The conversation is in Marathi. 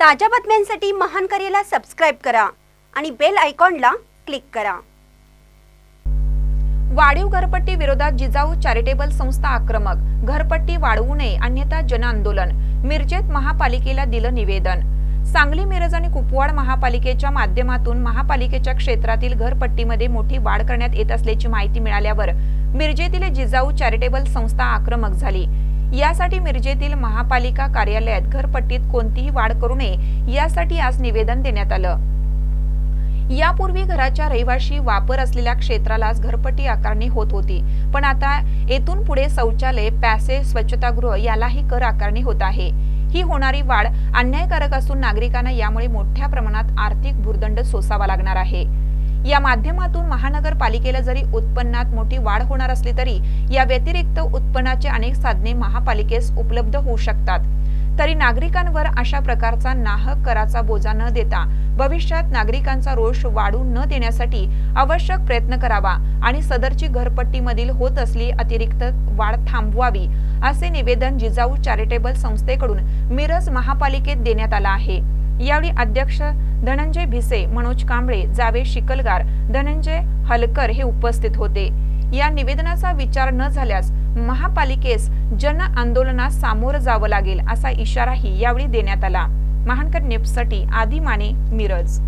ताज्या बातम्यांसाठी महान करेला सबस्क्राईब करा आणि बेल आयकॉनला क्लिक करा. वाढीव घरपट्टी विरोधात जिजाऊ चॅरिटेबल संस्था आक्रमक. घरपट्टी वाढवू नये अन्यथा जनआंदोलन मिरजेत महापालिकेला दिलं निवेदन. सांगली मिरज आणि कुपवाड महापालिकेच्या माध्यमातून महापालिकेच्या क्षेत्रातील घरपट्टीमध्ये मोठी वाढ करण्यात येत असल्याची माहिती मिळाल्यावर मिरजेतील जिजाऊ चॅरिटेबल संस्था आक्रमक झाली. यासाठी मिरजेतील महापालिका कार्यालयात घरपट्टीत कोणतीही वाढ करू नये यासाठी आज निवेदन देण्यात आलं. यापूर्वी घराच्या रहिवाशी वापर असलेल्या क्षेत्रालाच घरपट्टी आकारणी होत होती पण आता येथून पुढे शौचालय पॅसे स्वच्छतागृह यालाही कर आकारणी होत आहे. ही होणारी वाढ अन्यायकारक असून नागरिकांना यामुळे मोठ्या प्रमाणात आर्थिक भुर्दंड सोसावा लागणार आहे. या माध्यमातून महानगरपालिकेला जरी उत्पन्नात मोठी वाढ होणार असली तरी या व्यतिरिक्त उत्पन्नाचे अनेक साधने महापालिकेस उपलब्ध होऊ शकतात. तरी नागरिकांवर अशा प्रकारचा नाहक कराचा बोजा न देता भविष्यात नागरिकांचा रोष वाढू न देण्यासाठी आवश्यक प्रयत्न करावा आणि सदरची घरपट्टीमधील होत असली अतिरिक्त वाढ थांबवावी असे निवेदन जिजाऊ चॅरिटेबल संस्थेकडून मिरज महापालिकेत देण्यात आलं आहे. यावेळी अध्यक्ष धनंजय भिसे मनोज कांबळे जावे शिकलगार धनंजय हलकर हे उपस्थित होते. या निवेदनाचा विचार न झाल्यास महापालिकेस जन आंदोलनास सामोरं जावं लागेल असा इशाराही यावेळी देण्यात आला. महानकर नेपसाठी आदी माने मिरज.